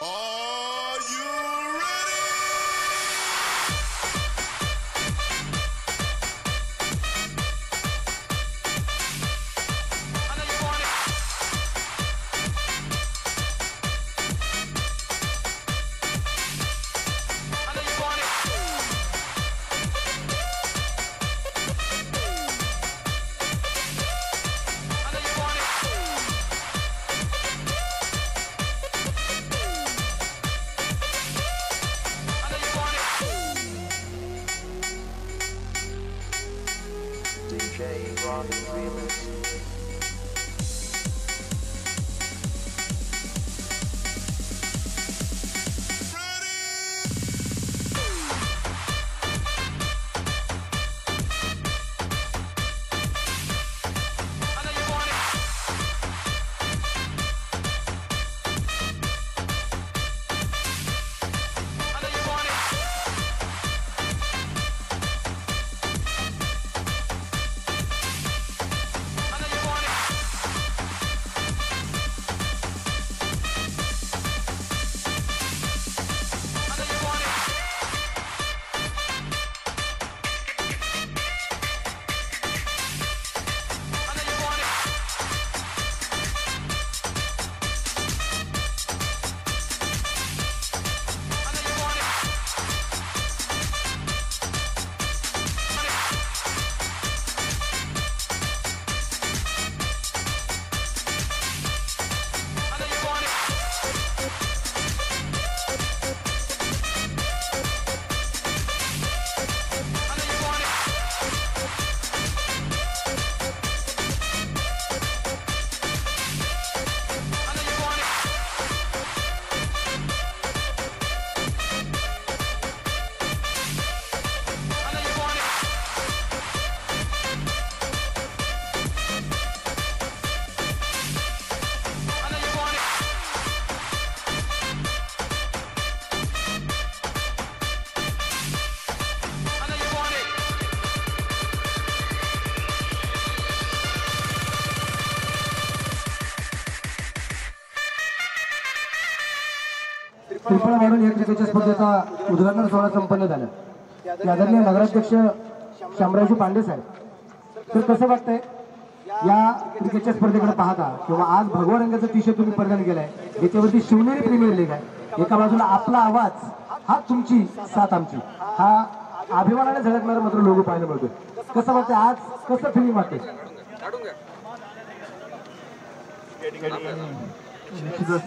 Oh. त्रिफळ वाढून या क्रिकेटच्या स्पर्धेचा उद्घाटन सोहळा संपन्न झाला. आदरणीय नगराध्यक्ष शामरावजी पांडे साहेब. तर कसं वाटतंय? या क्रिकेटच्या स्पर्धेकडे पाहता किंवा आज भगवा रंगाचा टी शर्ट तुम्ही परिधान केलाय याच्यावरती शिवनेरी प्रीमियर लीग आहे. एका बाजूला आपला आवाज हा तुमची साथ आमची. हा अभिमानाने झळकणारा मात्र लोगो पाहायला मिळतोय. कसं वाटतंय आज? कसं फिलिंग वाटतंय? निश्चितच.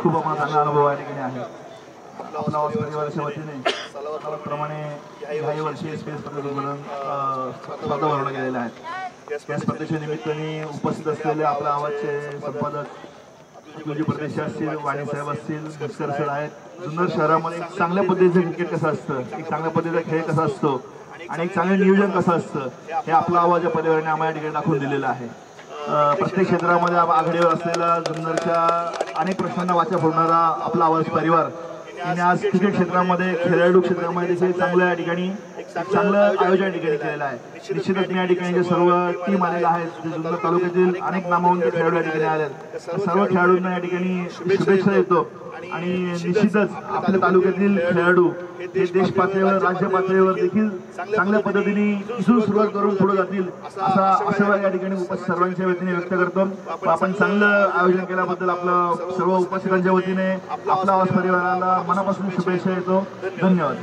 खूप आम्हाला चांगला अनुभव या ठिकाणी आहे. आपला परिवाराच्या वतीने प्रमाणे काही वर्षी एस पी एस म्हणून स्पर्धा भरवण्यात गेलेल्या आहेत. या स्पर्धेच्या निमित्ताने उपस्थित असलेले आपल्या आवाजचे संपादक अतुलजी प्रदेश असतील वाणी साहेब असतील मुस्कर सर आहेत. जुन्नर शहरामध्ये एक चांगल्या पद्धतीचं क्रिकेट कसं असतं? एक चांगल्या पद्धतीचा खेळ कसा असतो? आणि एक चांगलं नियोजन कसं असतं? हे आपला आवाज या परिवाराने आम्हाला ठिकाणी दाखवून दिलेलं आहे. प्रत्येक क्षेत्रामध्ये आघाडीवर असलेला जुन्नरच्या अनेक प्रश्नांना वाचा फोडणारा आपला आवाज परिवार. आणि आज क्रिकेट क्षेत्रामध्ये खेळाडू क्षेत्रामध्ये देखील चांगलं या ठिकाणी चांगलं आयोजन ठिकाणी केलेलं आहे. निश्चितच मी या ठिकाणी जे सर्व टीम आलेला आहे जे जुन्नर तालुक्यातील अनेक नामवंत खेळाडू या ठिकाणी आले आहेत सर्व खेळाडूंना या ठिकाणी शुभेच्छा देतो. आणि निश्चितच आपल्या तालुक्यातील खेळाडू हे देश पातळीवर राज्य पातळीवर देखील चांगल्या पद्धतीने इथून सुरुवात करून पुढे जातील असा आशावाद या ठिकाणी उपस्थित सर्वांच्या वतीने व्यक्त करतो. आपण चांगलं आयोजन केल्याबद्दल आपलं सर्व उपस्थितांच्या वतीने आपला आवाज परिवाराला मनापासून शुभेच्छा देतो धन्यवाद.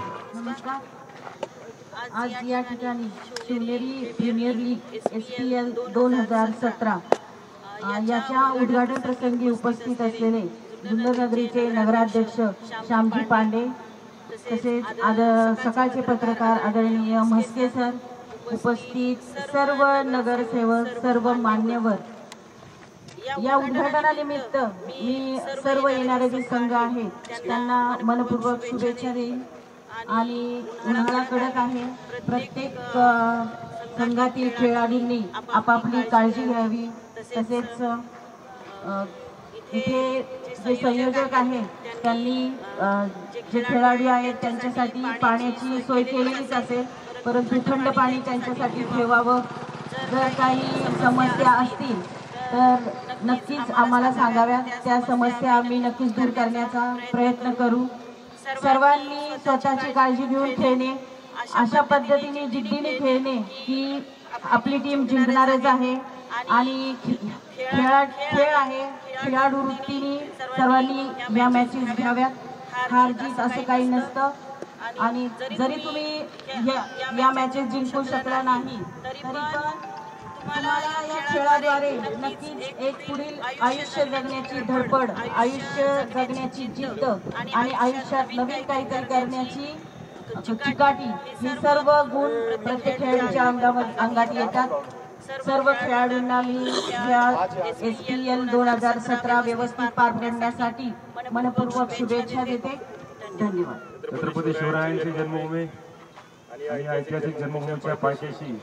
आज या ठिकाणी Shivneri premier league S P L दोन हजार सतरा याच्या उद्घाटन प्रसंगी उपस्थित असलेले जुन्नर नगराध्यक्ष श्यामजी पांडे तसेच आद सकाळचे पत्रकार आदरणीय म्हस्के सर उपस्थित सर्व नगरसेवक सर्व मान्यवर. या उद्घाटनानिमित्त मी सर्व येणारे जे संघ आहेत त्यांना मनपूर्वक शुभेच्छा देईन. आणि उन्हाळा कडक आहे प्रत्येक संघातील खेळाडूंनी आपापली काळजी घ्यावी. तसेच इथे जे संयोजक आहेत त्यांनी जे खेळाडू आहेत त्यांच्यासाठी पाण्याची सोय केलेलीच असेल परंतु थंड पाणी त्यांच्यासाठी ठेवावं. जर काही समस्या असतील तर नक्कीच आम्हाला सांगाव्या. त्या समस्या आम्ही नक्कीच दूर करण्याचा प्रयत्न करू. सर्वांनी स्वतःची काळजी घेऊन खेळणे. अशा पद्धतीने जिद्दीने खेळणे की आपली टीम जिंकणारच आहे. आणि खेळा खेळ आहे. खेळाडू वृत्तीने सर्वांनी या मॅचेस घ्याव्यात. हार जीत असं काही नसतं. आणि जरी तुम्ही या- मॅचेस जिंकू शकला नाही तरी पण तुम्हाला या खेळाद्वारे नक्कीच एक पुढील आयुष्य जगण्याची धडपड आयुष्य जगण्याची जिद्द आणि आयुष्यात नवीन काहीतरी करण्याची चिकाटी हे सर्व गुण प्रत्येक खेळाडूच्या अंगावर अंगात येतात. सर्व खेळाडूंना मी या एस पी एल दोन हजार सतरा व्यवस्थित पार पाडण्यासाठी मनपूर्वक शुभेच्छा देते. धन्यवाद. छत्रपती शिवरायांची जन्मभूमी आणि ऐतिहासिक जन्मभूमीच्या पायथ्याशी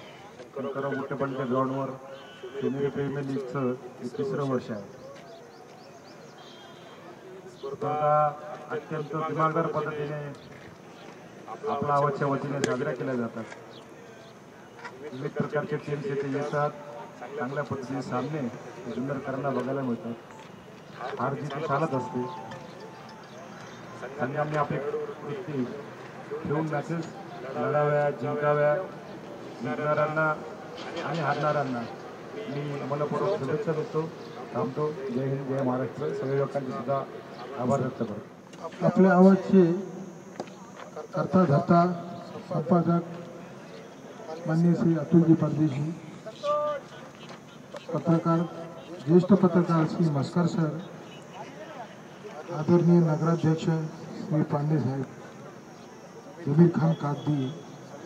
शंकरराव गुट्टेपाटीच्या ग्राउंडवर सोनेरी प्रीमियर लीगचं तिसरं वर्ष आहे. स्पर्धा अत्यंत दिमागदार पद्धतीने आपल्या आवडच्या वतीने साजऱ्या केल्या जातात. विविध प्रकारचे टीम्स येथे येतात. चांगल्या पद्धतीने सामने जुन्नरकरांना बघायला मिळतात. हार जीत चालत असते. संघांनी आपली वृत्ती ठेवून मॅचेस लढाव्या जिंकाव्या जिंकणाऱ्यांना आणि हारणाऱ्यांना. मी मनपूर्वक शुभेच्छा देतो थांबतो. जय हिंद जय महाराष्ट्र. सगळ्या लोकांचे सुद्धा आभार व्यक्त करतो. आपल्या आवाजचे करता धरता संपादक माननीय श्री अतुलजी परदेशी पत्रकार ज्येष्ठ पत्रकार श्री मस्कर सर आदरणीय नगराध्यक्ष श्री पांडे साहेब जमीर खान कागदी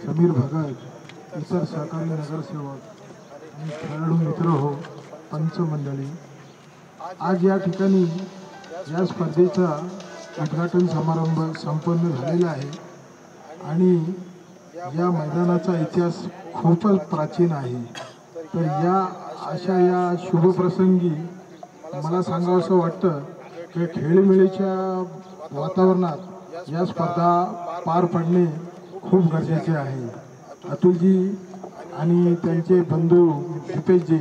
समीर भगत इतर सहकारी नगरसेवक आणि खेळाडू मित्र हो पंचमंडळी. आज या ठिकाणी या स्पर्धेचा उद्घाटन समारंभ संपन्न झालेला आहे आणि या मैदानाचा इतिहास खूपच प्राचीन आहे. तर या अशा या शुभप्रसंगी मला सांगावंसं वाटतं की खेळीमेळीच्या वातावरणात या स्पर्धा पार पडणे खूप गरजेचे आहे. अतुलजी आणि त्यांचे बंधू दीपेशजी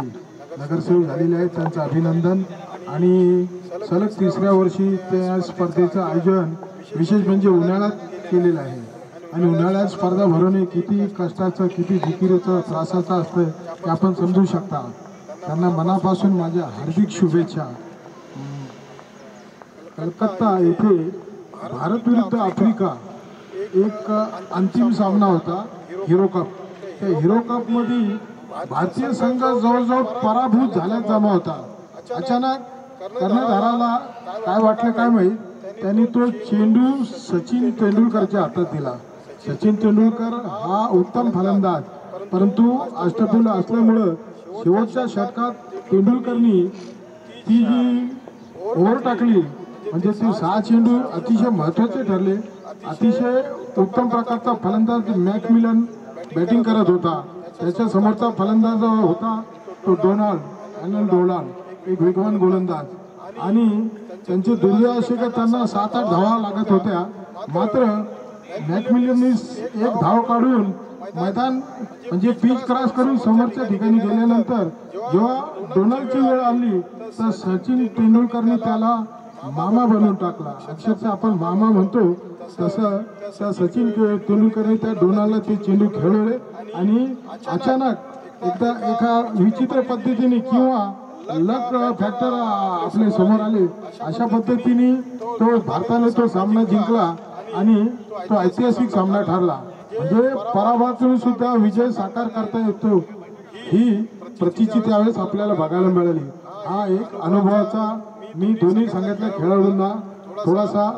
नगरसेवक झालेले आहेत त्यांचं अभिनंदन. आणि सलग तिसऱ्या वर्षी त्या स्पर्धेचं आयोजन विशेष म्हणजे उन्हाळ्यात केलेलं आहे. आणि उन्हाळ्यात स्पर्धा भरवणे किती कष्टाचं किती जिकिरीचं त्रासाचं असतं ते आपण समजू शकता. त्यांना मनापासून माझ्या हार्दिक शुभेच्छा. कलकत्ता येथे भारत विरुद्ध आफ्रिका एक अंतिम सामना होता हिरो कप. त्या हिरो कपमध्ये भारतीय संघ जवळजवळ पराभूत झाल्यात जमा होता. अचानक कर्णधाराला काय वाटलं काय माहीत? त्यांनी तो चेंडू सचिन तेंडुलकरच्या हातात दिला. सचिन तेंडुलकर हा उत्तम फलंदाज. परंतु अष्टपैलू असल्यामुळं शेवटच्या षटकात तेंडुलकरनी ती जी ओव्हर टाकली म्हणजे ते सहा चेंडू अतिशय महत्त्वाचे ठरले. अतिशय उत्तम प्रकारचा फलंदाज मॅक मिलन बॅटिंग करत होता. त्याच्या समोरचा फलंदाज होता तो डोनाल्ड अनिल डोनाल्ड एक वेगवान गोलंदाज. आणि त्यांचे दुर्दैव असे का त्यांना सात आठ धावा लागत होत्या. मात्र बॅटमिंटननी म्हणजे एक धाव काढून मैदान म्हणजे पिच क्रॉस करून समोरच्या ठिकाणी गेल्यानंतर जेव्हा डोनाल्डची वेळ आली तर सचिन तेंडुलकरने त्याला मामा बनवून टाकला. अक्षरशः आपण मामा म्हणतो तसं त्या सचिन तेंडुलकरने त्या डोनाल्डला ते चेंडू खेळवले आणि अचानक एकदा एका विचित्र पद्धतीने किंवा लक फॅक्टर आपले समोर आले. अशा पद्धतीने तो भारताने तो सामना जिंकला आणि तो ऐतिहासिक सामना ठरला. म्हणजे पराभवातून सुद्धा विजय साकार करता येतो ही प्रचिती त्यावेळेस आपल्याला बघायला मिळाली. हा एक अनुभवाचा मी दोन्ही सांगितल्या खेळाडूंना थोडासा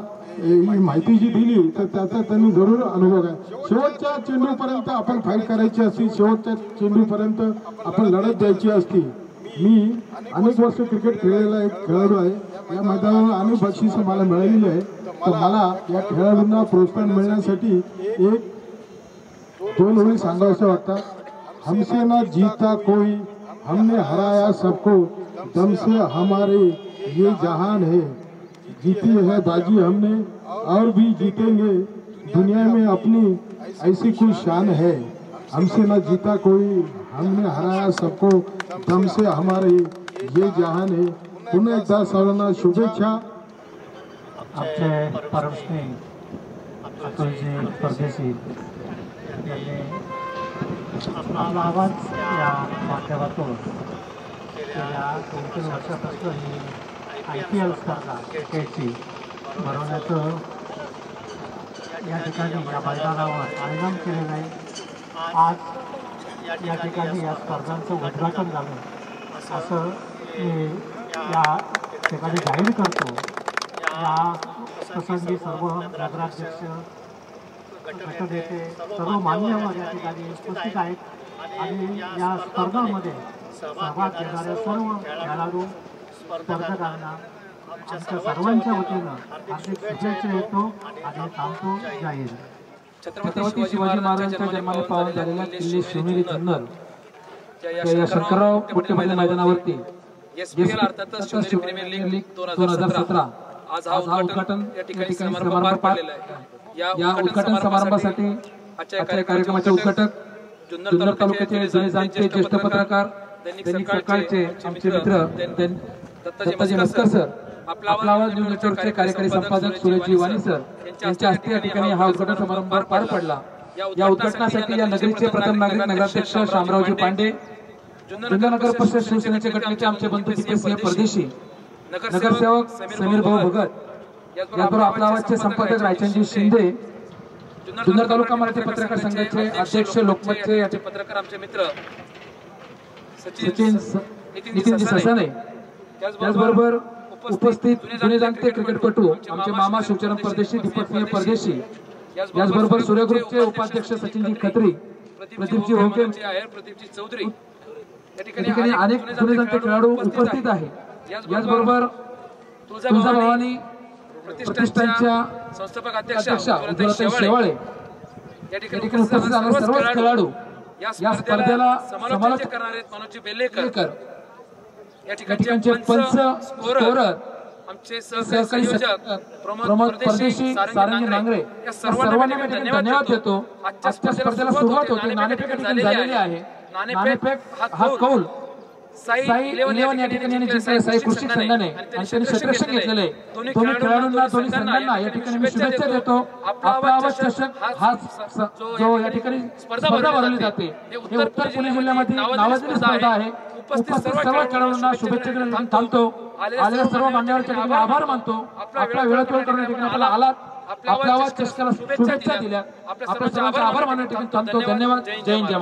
माहिती जी दिली तर त्याचा त्यांनी जरूर अनुभव आहे शेवटच्या चेंडूपर्यंत आपण फाईट करायची असती शेवटच्या चेंडूपर्यंत आपण लढत द्यायची असती. मी अनेक वर्ष क्रिकेट खेळलेला एक खेळाडू आहे. या मैदानावर अनेक बक्षिसं मला मिळालेली आहे. तर मला या खेळाडूंना प्रोत्साहन मिळण्यासाठी एक दोन ओळी सांगावं हमसे ना जीता कोई, हमने हराया सबको दम से हमारे ये जहान है। जीती है बाजी हमने, और भी जीतेंगे। दुनिया में अपनी ऐसी कोई शान है। हमसे ना जीता कोई, हमने हराया सबको दम से हमारे ये जहान है। पुन्हा एकदा सर्वांना शुभेच्छा। आमचे परमस्नेही अतुलजी परदेशी यांनी आपला आवाज या माध्यमातून गेल्या दोन तीन वर्षापासून ही आय पी एल स्पर्धा क्रिकेटची भरवण्याचं या ठिकाणी या मैदानावर आयोजन केलेलं आहे आज या ठिकाणी या स्पर्धांचं उद्घाटन झालं. असं मी या ठिकाणी जाहीर करतो. या प्रसंगी सर्व नगराध्यक्ष गटनेते सर्व मान्यवर या ठिकाणी उपस्थित आहेत. आणि या स्पर्धामध्ये सहभाग घेणाऱ्या सर्व खेळाडू स्पर्धकांना आमच्या सर्वांच्या वतीनं हार्दिक शुभेच्छा येतो आणि थांबतो. जाहीर छत्रपती शिवाजी महाराजांच्या जन्माला पावन झालेल्या किल्ले शिवनेरी जुन्नर या शंकरराव मोठेपल्ले मैदानावरती दोन हजार सतरा. आज हा उद्घाटन या ठिकाणी समारंभ पार पडलेला आहे. या उद्घाटन समारंभासाठी आजच्या कार्यक्रमाचे उद्घाटक जुन्नर तालुक्याचे जुने जाणते ज्येष्ठ पत्रकार दैनिक सकाळचे आमचे मित्र दत्ताजी मस्कर सर. आपला आवाज न्यूज नेटवर्कचे कार्यकारी संपादक सुरेशजी वाणी सर. यांच्या हस्ते या ठिकाणी हा उद्घाटन समारंभ पार पडला. या उद्घाटनासाठी या नगरीचे प्रथम नागरिक नगराध्यक्ष शामरावजी पांडे जुन्नर नगर परिषद शिवसेनेचे गटनेते आमचे बंधू दीपेसिंह परदेशी नगरसेवक समीर भाऊ भगत याचबरोबर आपला आवाजचे संपादक रायचंदजी शिंदे जुन्नर तालुका मराठी पत्रकार संघाचे अध्यक्ष लोकमतचे याचे पत्रकार आमचे मित्र सचिन नितीनजी ससाने त्याचबरोबर उपस्थित जुने जाणते क्रिकेटपटू आमचे मामा शिवचरण परदेशी दीपक सिंह परदेशी. याचबरोबर सूर्यग्रुपचे उपाध्यक्ष सचिनजी खत्री प्रदीपजी होके प्रदीपजी चौधरी. या ठिकाणी अनेक जुने जाणते खेळाडू उपस्थित आहे याचबरोबर तुळजाभवानी प्रतिष्ठानच्या संस्थापक अध्यक्ष उज्ज्वलताई शेवाळे. या ठिकाणी उपस्थित सर्वच खेळाडू या स्पर्धेला समालोचन करणारे मनोजी बेलेकर. या ठिकाणचे पंच स्कोरर आमचे सहकारी संयोजक प्रमोद परदेशी सारंगी नांगरे. या सर्वांना मी धन्यवाद देतो. आजच्या स्पर्धेला सुरुवात होते. नाणेफेक झालेली आहे. नाणेफेक हा कौल. साई इलेव्हन या ठिकाणी यांनी जिंकले. साई कृषी संघाने आणि त्यांनी क्षेत्ररक्षण घेतलेले. आहे. दोन्ही खेळाडूंना दोन्ही संघांना या ठिकाणी मी शुभेच्छा देतो. आपला आवाज चषक हा जो या ठिकाणी स्पर्धा भरवली जाते. हे उत्तर पुणे जिल्ह्यामध्ये नावाजलेली स्पर्धा आहे. उपस्थित सर्व खेळाडूंना शुभेच्छा देऊन थांबतो. आलेल्या सर्व मान्यवरच्या ठिकाणी आभार मानतो. आपला वेळात वेळ करून ठिकाणी आलात. आपला आवाज चषकाला शुभेच्छा दिल्या. आपल्या सर्वांचे आभार मानण्या ठिकाणी थांबतो धन्यवाद जय जय